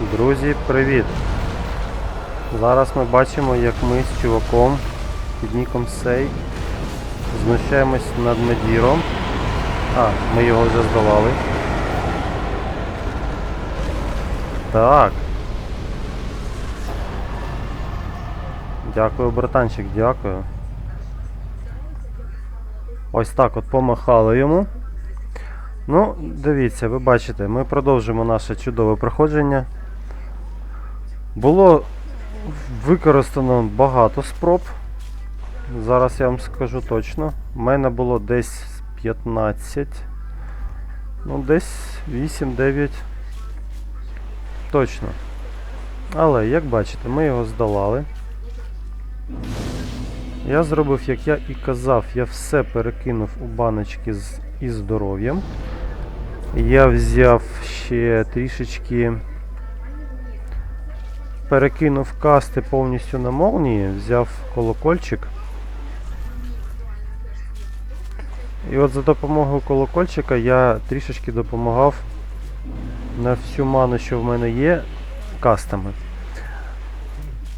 Друзі, привіт! Зараз ми бачимо, як ми з чуваком під ніком Сей знущаємось над Медіром. А, ми його вже здолали. Так. Дякую, братанчик, дякую. Ось так от помахали йому. Ну, дивіться, ви бачите, ми продовжимо наше чудове проходження. Було використано багато спроб. Зараз я вам скажу точно. У мене було десь 15. Ну, десь 8-9. Точно. Але, як бачите, ми його здолали. Я зробив, як я і казав, я все перекинув у баночки з із здоров'ям. Я взяв ще трішечки. Перекинув касти повністю на молнії, взяв колокольчик. І от за допомогою колокольчика я трішечки допомагав на всю ману, що в мене є, кастами.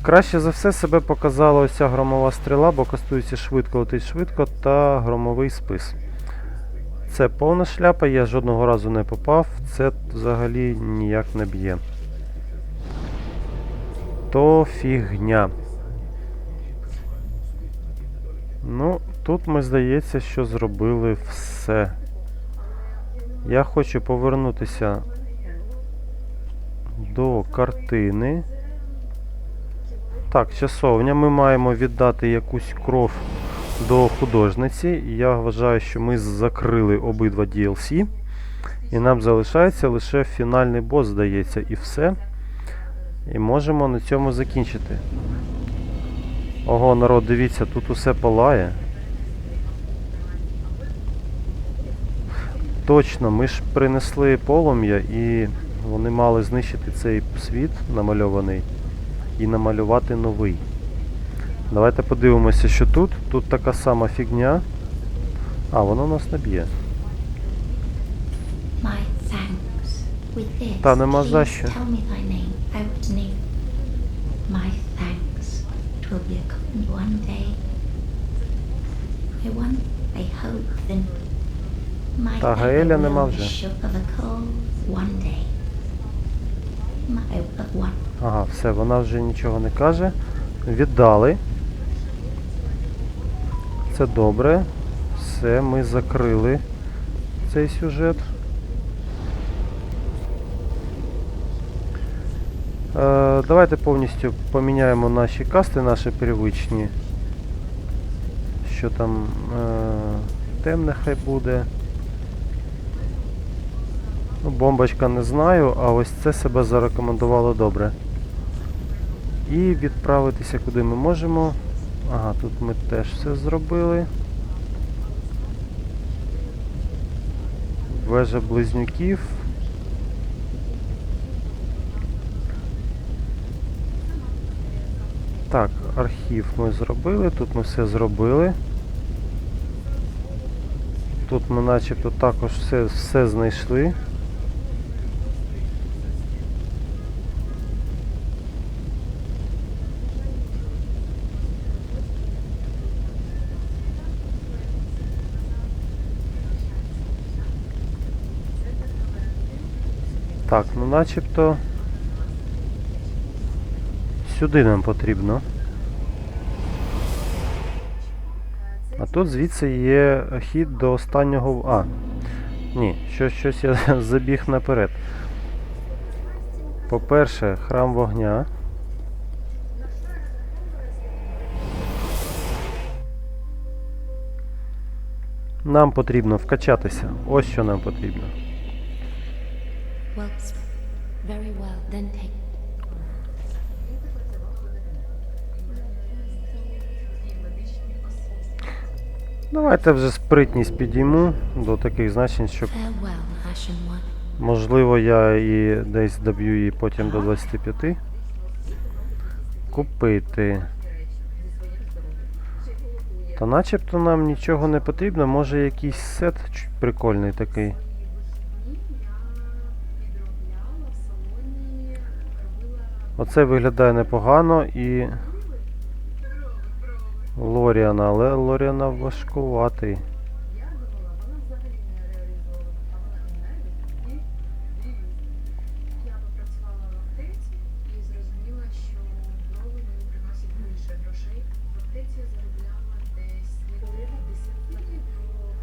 Краще за все себе показала ось ця громова стріла, бо коштується швидко, летить швидко, та громовий спис. Це повна шляпа, я жодного разу не попав, це взагалі ніяк не б'є. То фігня. Ну, тут ми здається, що зробили все. Я хочу повернутися до картини. Так, часовня. Ми маємо віддати якусь кров до художниці. Я вважаю, що ми закрили обидва DLC. І нам залишається лише фінальний бос, здається, і все. І можемо на цьому закінчити. Ого, народ, дивіться, тут усе палає. Точно, ми ж принесли полум'я і вони мали знищити цей світ намальований і намалювати новий. Давайте подивимося, що тут. Тут така сама фігня. А, воно нас не б'є. Та нема за що. My thanks. Twill be accompanied one day. I want, I hope, then my Та Гаеля will нема вже. shook of a cold one day. My of one. Ага, все, вона вже нічого не каже. Віддали. Це добре. Все, ми закрили цей сюжет. Е, давайте повністю поміняємо наші касти, наші привичні. Що там е, темне хай буде. Ну, бомбочка не знаю, а ось це себе зарекомендувало добре. І відправитися куди ми можемо. Ага, тут ми теж все зробили. Вежа близнюків. Так, архів ми зробили, тут ми все зробили. Тут ми начебто також все, все знайшли. Так, ну начебто сюди нам потрібно. А тут звідси є хід до останнього. А. Ні, щось, щось я забіг наперед. По-перше, храм вогня. Нам потрібно вкачатися. Ось що нам потрібно. Well, very well. Then take. Давайте вже спритність підійму до таких значень, щоб можливо я і десь доб'ю її потім до 25. Купити. Та начебто нам нічого не потрібно, може якийсь сет чуть прикольний такий. Оце виглядає непогано і. Лоріана, але Лоріана важкуватий. Я попрацювала в аптеці і зрозуміла, що брови мені приносять більше грошей. В аптеці заробляла десь від 10 до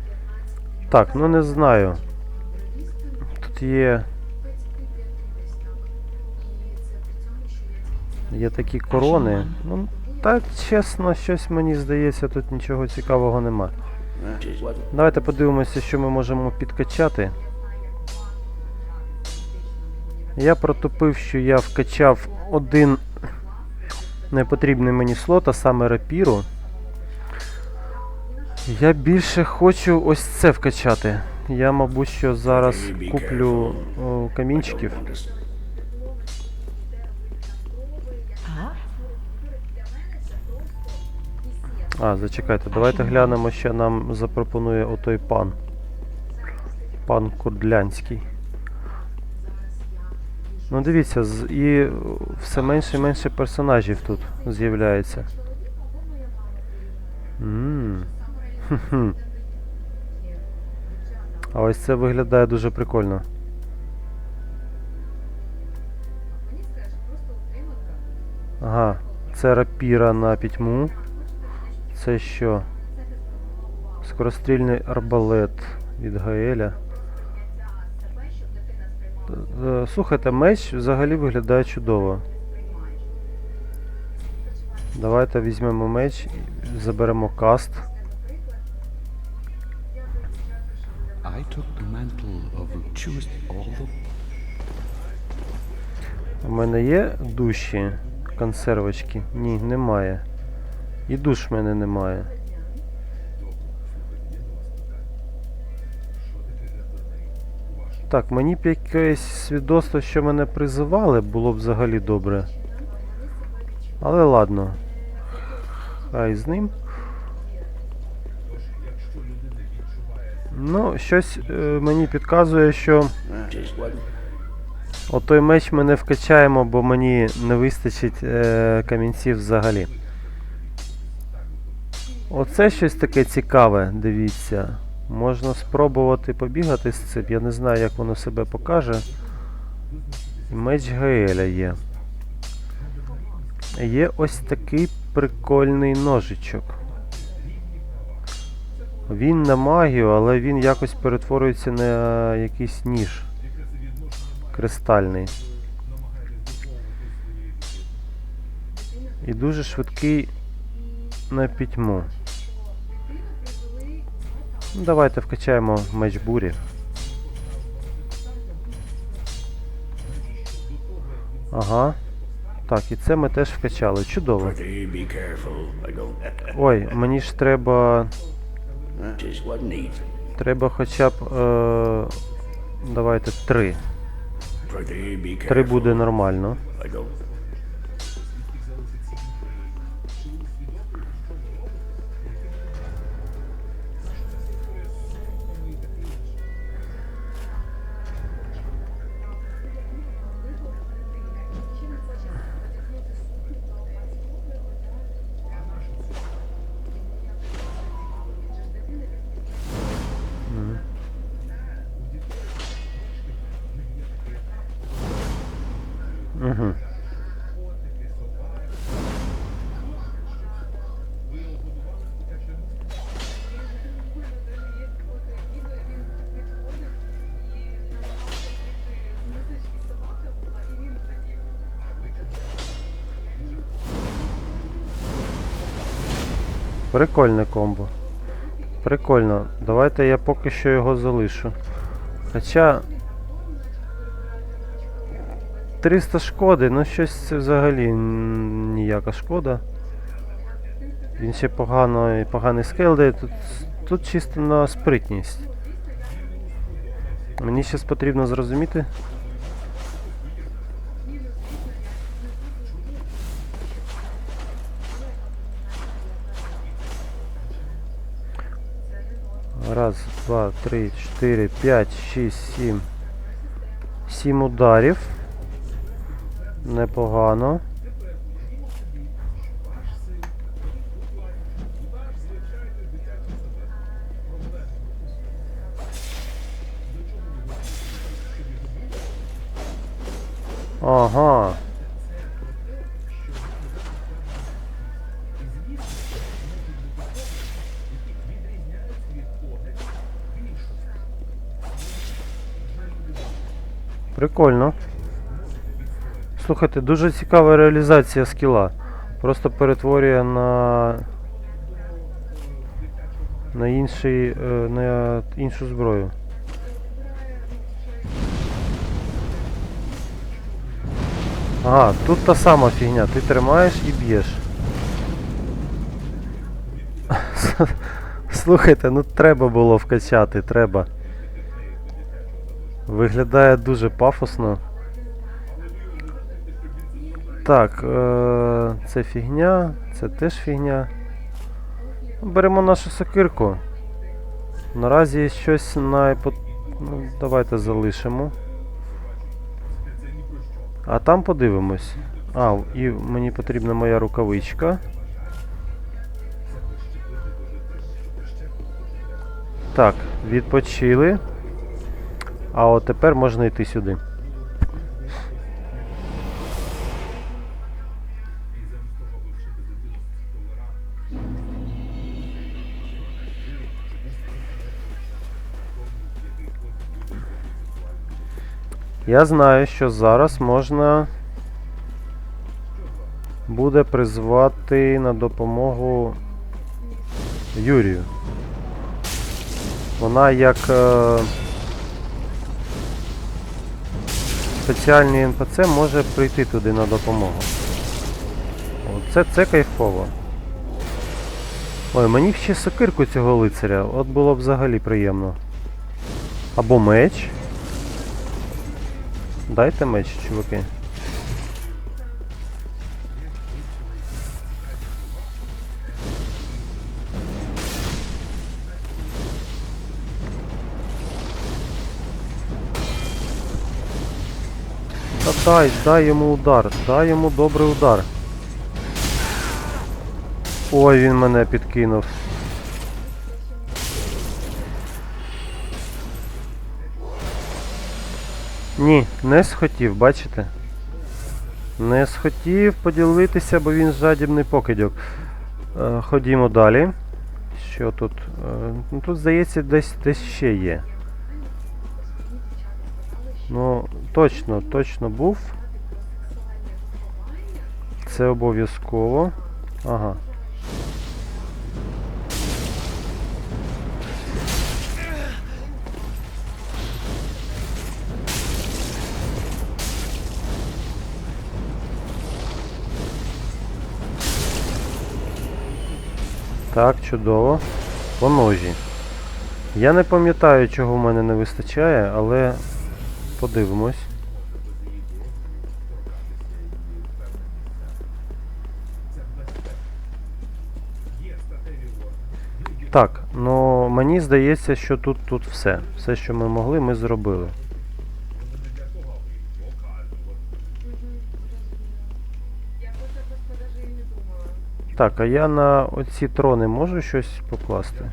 15 Так, ну не знаю. Тут є, 25 десь. І це при цьому, що я тільки є такі корони. Ну, так, чесно, щось мені здається, тут нічого цікавого нема. Давайте подивимося, що ми можемо підкачати. Я протупив, що я вкачав один непотрібний мені слот, а саме рапіру. Я більше хочу ось це вкачати. Я, мабуть, що зараз куплю камінчиків. А, зачекайте, давайте глянемо, що нам запропонує отой пан. Пан Курдлянський. Ну дивіться, і все менше і менше персонажів тут з'являється. А ось це виглядає дуже прикольно. Ага, це рапіра на пітьму. Це що? Скорострільний арбалет від Гаеля. Е, Слухайте, меч взагалі виглядає чудово. Давайте візьмемо меч, і заберемо каст. У мене є душі, консервочки? Ні, немає. І душ в мене немає. Так, мені б якесь свідоцтво, що мене призивали, було б взагалі добре. Але ладно. Хай з ним. Ну, щось е, мені підказує, що отой меч ми не вкачаємо, бо мені не вистачить е, камінців взагалі. Оце щось таке цікаве, дивіться. Можна спробувати побігати з цим. Я не знаю, як воно себе покаже. Меч Гаеля є. Є ось такий прикольний ножичок. Він на магію, але він якось перетворюється на якийсь ніж. Кристальний. І дуже швидкий на пітьму. Ну, Давайте вкачаємо меч бурі. Ага. Так, і це ми теж вкачали. Чудово. Ой, мені ж треба. Треба хоча б. Е, давайте три. Три буде нормально. Прикольне комбо. Прикольно. Давайте я поки що його залишу. Хоча 300 шкоди, ну щось це взагалі ніяка шкода. Він ще погано, поганий скейл дає. Тут, тут чисто на спритність. Мені зараз потрібно зрозуміти. Раз, два, три, чотири, п'ять, шість, сім. Сім ударів. Непогано. Ага. Прикольно. Слухайте, дуже цікава реалізація скіла. Просто перетворює на. На інший. е, на іншу зброю. Ага, тут та сама фігня. Ти тримаєш і б'єш. Слухайте, ну треба було вкачати, треба. Виглядає дуже пафосно. Так, е- це фігня, це теж фігня. Беремо нашу сокирку. Наразі щось найпо... Ну, давайте залишимо. А там подивимось. А, і мені потрібна моя рукавичка. Так, відпочили. А от тепер можна йти сюди. Я знаю, що зараз можна буде призвати на допомогу Юрію. Вона як е, спеціальний НПЦ може прийти туди на допомогу. Оце це кайфово. Ой, мені ще сокирку цього лицаря, от було б взагалі приємно. Або меч. Дайте меч, чуваки. Дай, дай йому удар, дай йому добрий удар. Ой, він мене підкинув. Ні, не схотів, бачите? Не схотів поділитися, бо він жадібний покидьок. Е, ходімо далі. Що тут? Е, ну, тут, здається, десь десь ще є. Ну, точно, точно був. Це обов'язково. Ага. Так, чудово. По ножі. Я не пам'ятаю, чого в мене не вистачає, але подивимось. Так, ну мені здається, що тут тут все. Все, що ми могли, ми зробили. Так, а я на оці трони можу щось покласти?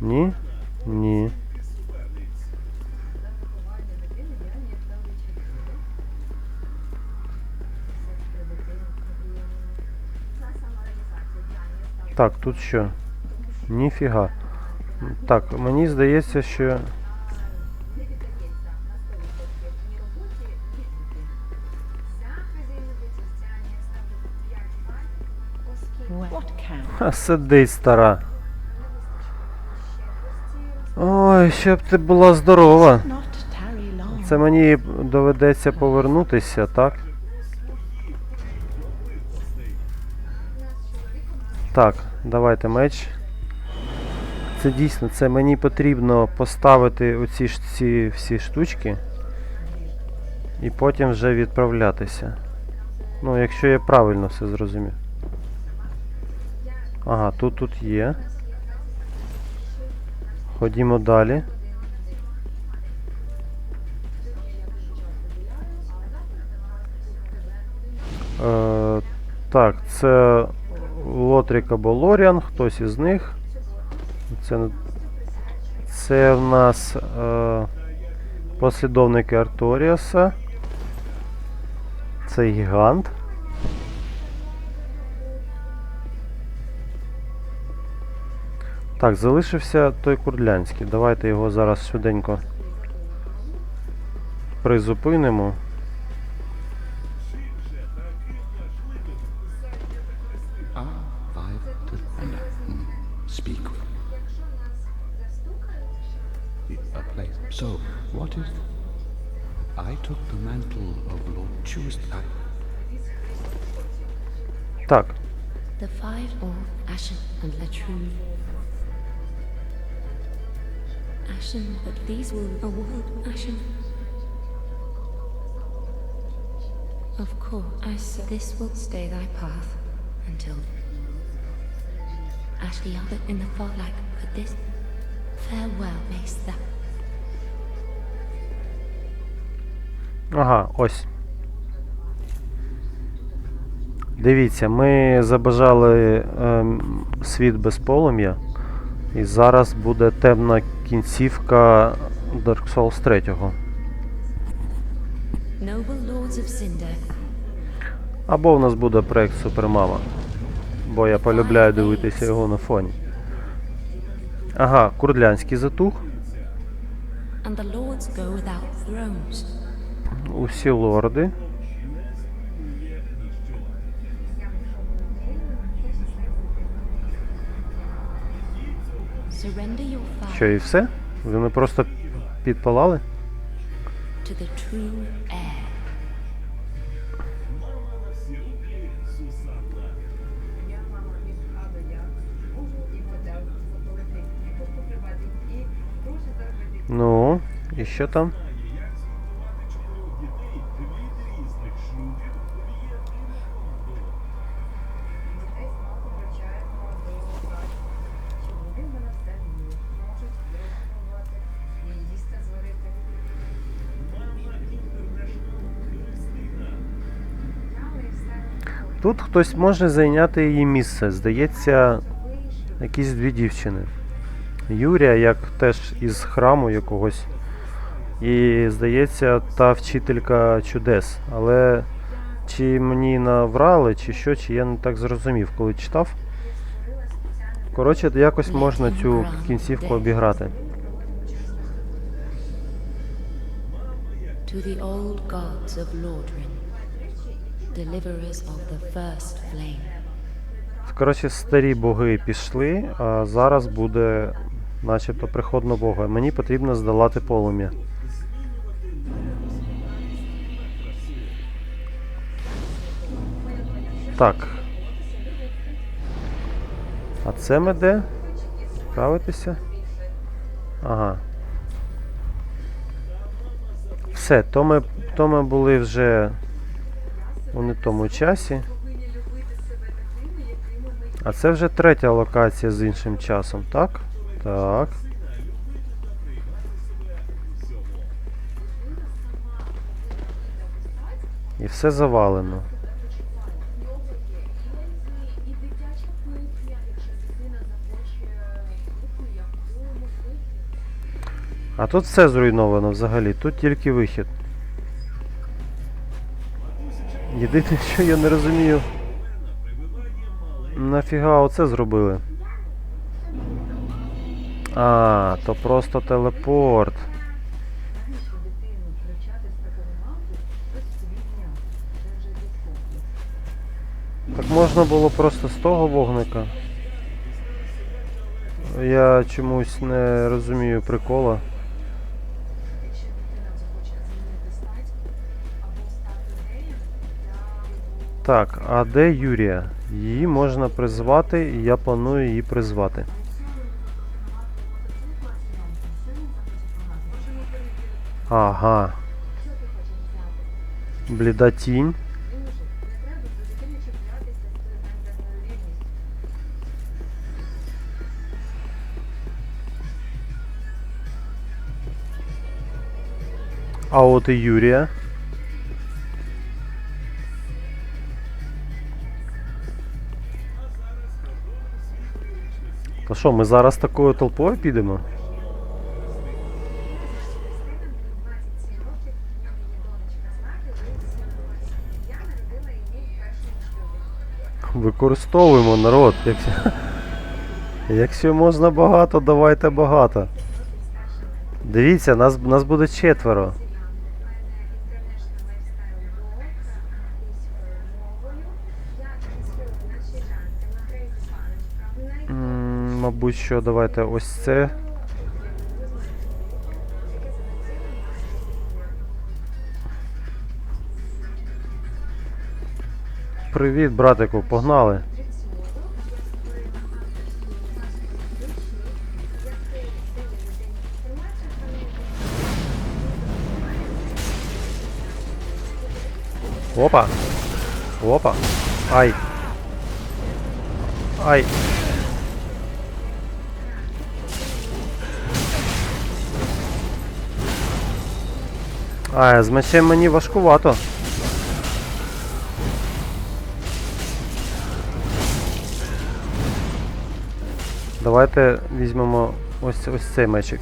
Дитина приємно. Так, тут що? Ніфіга. Так, мені здається, що. Не піддається Ой, щоб ти була здорова. Це мені доведеться повернутися, так? Так, давайте меч. Це дійсно, це мені потрібно поставити оці ж ці всі штучки. І потім вже відправлятися. Ну, якщо я правильно все зрозумів. Ага, тут тут є. Ходімо далі. Е, Так, це Лотрік або Лоріан, хтось із них. Це це в нас е, послідовники Арторіаса. Це гігант. Так, залишився той курдлянський. Давайте його зараз швиденько призупинимо. Ah. Hmm. So, what is. I took the mantle of Lord. I. Так, The five or Ashen and Latrude. Ashen, but these will a world Ashen. Of course, I said this will stay thy path until Ash the other in the far like, but this farewell mayst thou. Ага, ось. Дивіться, ми забажали ем, світ без полум'я. І зараз буде темна кінцівка Dark Souls 3. Noble lords of Cinder, Або в нас буде проект Супермама. Бо я полюбляю дивитися його на фоні. Ага, курдлянський затух. Усі лорди. Заплатити, і все? Вони просто підпалали? Ну, і що там? Тут хтось може зайняти її місце. Здається, якісь дві дівчини. Юрія, як теж із храму якогось. І, здається, та вчителька чудес. Але чи мені наврали, чи що, чи я не так зрозумів, коли читав. Коротше, якось можна цю кінцівку обіграти. To the old gods of Lordrin, deliverers of the. Коротше, старі боги пішли, а зараз буде начебто приход нового. Мені потрібно здолати полум'я. Так. А це ми де? Справитися? Ага. Все, то ми, то ми були вже у не тому часі. А це вже третя локація з іншим часом, так? Так. І все завалено. А тут все зруйновано взагалі, тут тільки вихід. Єдине, що я не розумію. Нафіга оце зробили? А, то просто телепорт. Так можна було просто з того вогника. Я чомусь не розумію прикола. Так, а де Юрія? Її можна призвати, і я планую її призвати. Ага. Бліда тінь. А от і Юрія. Що, ми зараз такою толпою підемо? Використовуємо народ. Якщо, якщо можна багато, давайте багато. Дивіться, нас, нас буде четверо. Мабуть, що давайте ось це. Привіт, братику, погнали. Опа. Опа. Ай. Ай. А, з мечем мені важкувато. Давайте візьмемо ось ось цей мечик.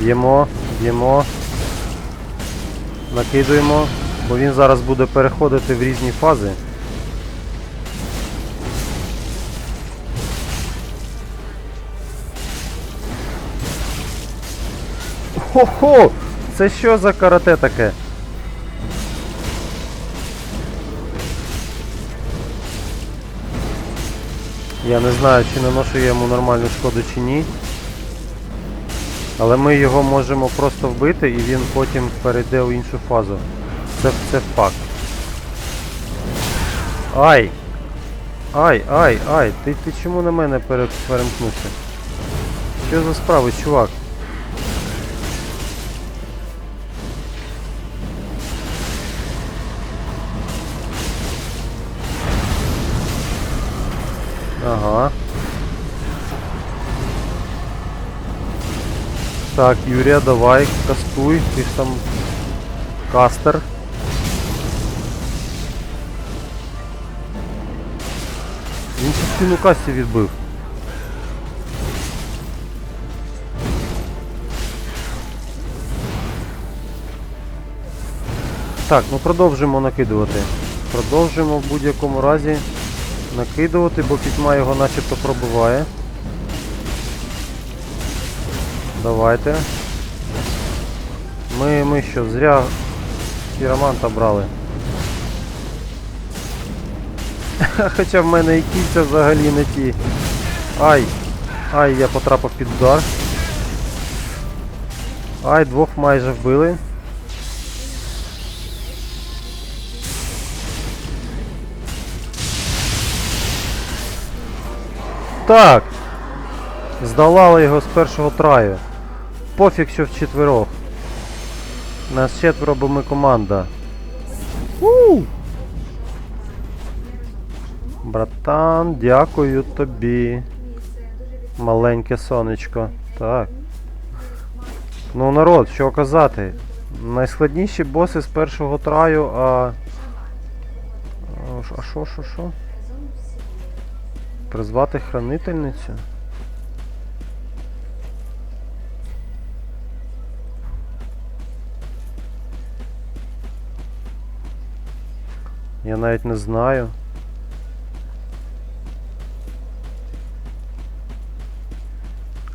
Б'ємо, б'ємо. Накидуємо, бо він зараз буде переходити в різні фази. Хо-хо! Це що за карате таке? Я не знаю, чи наношу я йому нормальну шкоду чи ні. Але ми його можемо просто вбити і він потім перейде у іншу фазу. Це, це факт. Ай! Ай, ай, ай! Ти, ти чому на мене перемкнувся? Що за справи, чувак? Так, Юрія, давай, кастуй, ти ж там кастер. Він частину касті відбив. Так, ну продовжимо накидувати. Продовжимо в будь-якому разі накидувати, бо пітьма його начебто пробиває. Давайте. Ми, ми що, зря хіроманта брали. Хоча в мене і кільця взагалі не ті. Ай! Ай, я потрапив під удар. Ай, двох майже вбили. Так. Здолали його з першого траю. Пофіг, що в четверох. Нас четверо, бо ми команда. У! Братан, дякую тобі. Маленьке сонечко. Так. Ну, народ, що казати. Найскладніші боси з першого траю, а. А що, що, що? Призвати хранительницю? Я навіть не знаю.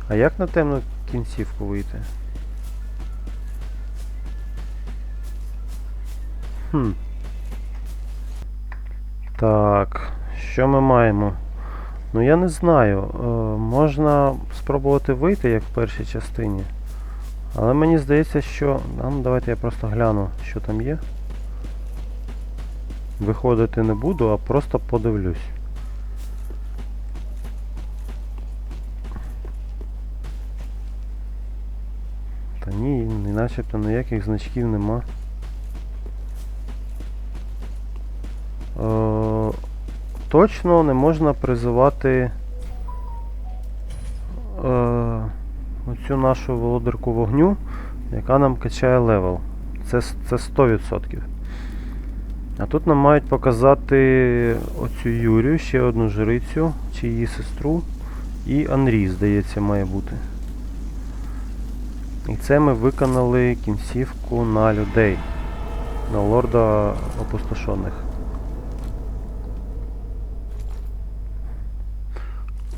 А як на темну кінцівку вийти? Хм. Так, що ми маємо? Ну я не знаю. Е, можна спробувати вийти, як в першій частині. Але мені здається, що. Ну, давайте я просто гляну, що там є. Виходити не буду, а просто подивлюсь. Та ні, начебто ніяких значків нема. Е, точно не можна призивати е, оцю нашу володарку вогню, яка нам качає левел. Це, це 100%. А тут нам мають показати оцю Юрію, ще одну жрицю, чи її сестру. І Анрі, здається, має бути. І це ми виконали кінцівку на людей. На лорда опустошених.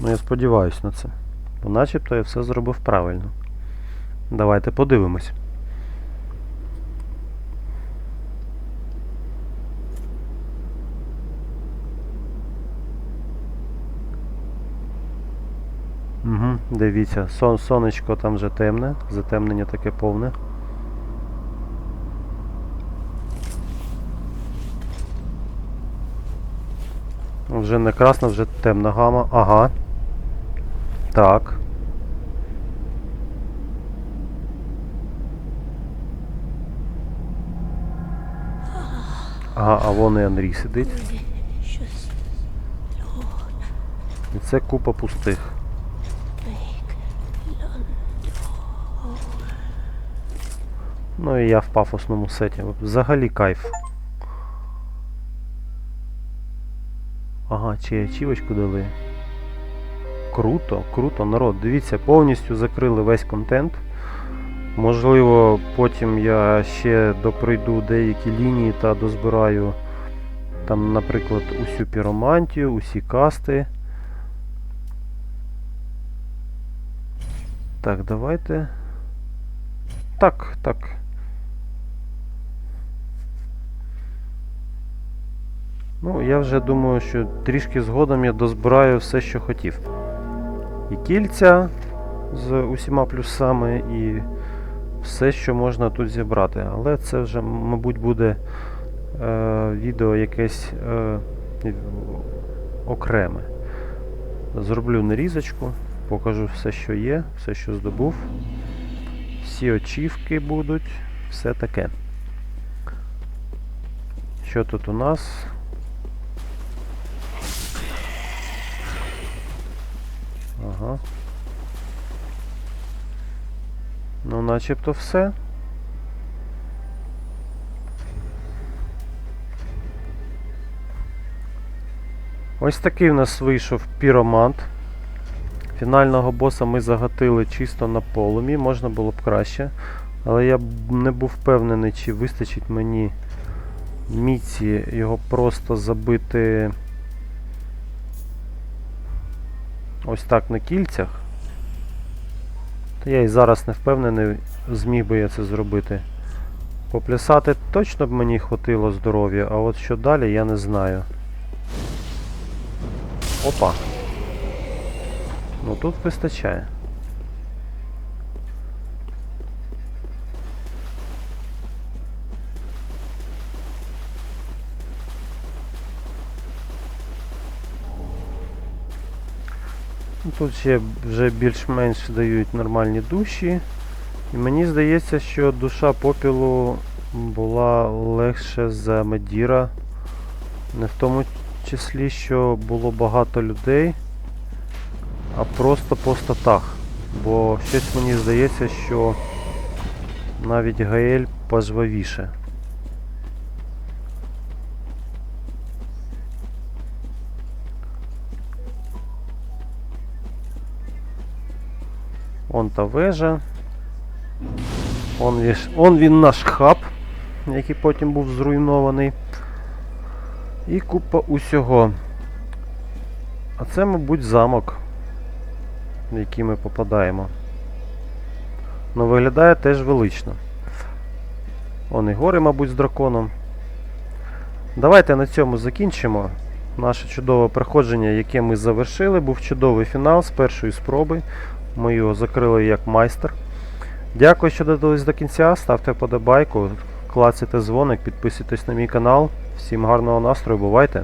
Ну я сподіваюся на це. Бо начебто я все зробив правильно. Давайте подивимось. Дивіться, сон, сонечко там вже темне, затемнення таке повне. Вже не красна, вже темна гама. Ага. Так. Ага, а вон і Андрій сидить. І це купа пустих. Ну і я в пафосному сеті. Взагалі кайф. Ага, чи ачівочку дали. Круто, круто, народ. Дивіться, повністю закрили весь контент. Можливо, потім я ще доприйду деякі лінії та дозбираю там, наприклад, усю піромантію, усі касти. Так, давайте. Так, так. Ну, я вже думаю, що трішки згодом я дозбираю все, що хотів. І кільця з усіма плюсами, і все, що можна тут зібрати. Але це вже, мабуть, буде е, відео якесь е, окреме. Зроблю нарізочку, покажу все, що є, все, що здобув. Всі очівки будуть, все таке. Що тут у нас? Ну, начебто все. Ось такий у нас вийшов піромант. Фінального боса ми загатили чисто на полумі, можна було б краще. Але я не був впевнений, чи вистачить мені міці його просто забити ось так на кільцях. то я і зараз не впевнений, зміг би я це зробити. Поплясати точно б мені хватило здоров'я, а от що далі, я не знаю. Опа. Ну тут вистачає. Тут ще вже більш-менш дають нормальні душі. І мені здається, що душа попілу була легше за Медіра. Не в тому числі, що було багато людей, а просто по статах. Бо щось мені здається, що навіть Гаель пожвавіше. Он та вежа. Он, он він наш хаб, який потім був зруйнований. І купа усього. А це, мабуть, замок, в який ми попадаємо. Ну, виглядає теж велично. Он і гори, мабуть, з драконом. Давайте на цьому закінчимо. Наше чудове проходження, яке ми завершили, був чудовий фінал з першої спроби. Ми його закрили як майстер. Дякую, що додались до кінця. Ставте вподобайку, клацайте дзвоник, підписуйтесь на мій канал. Всім гарного настрою, бувайте!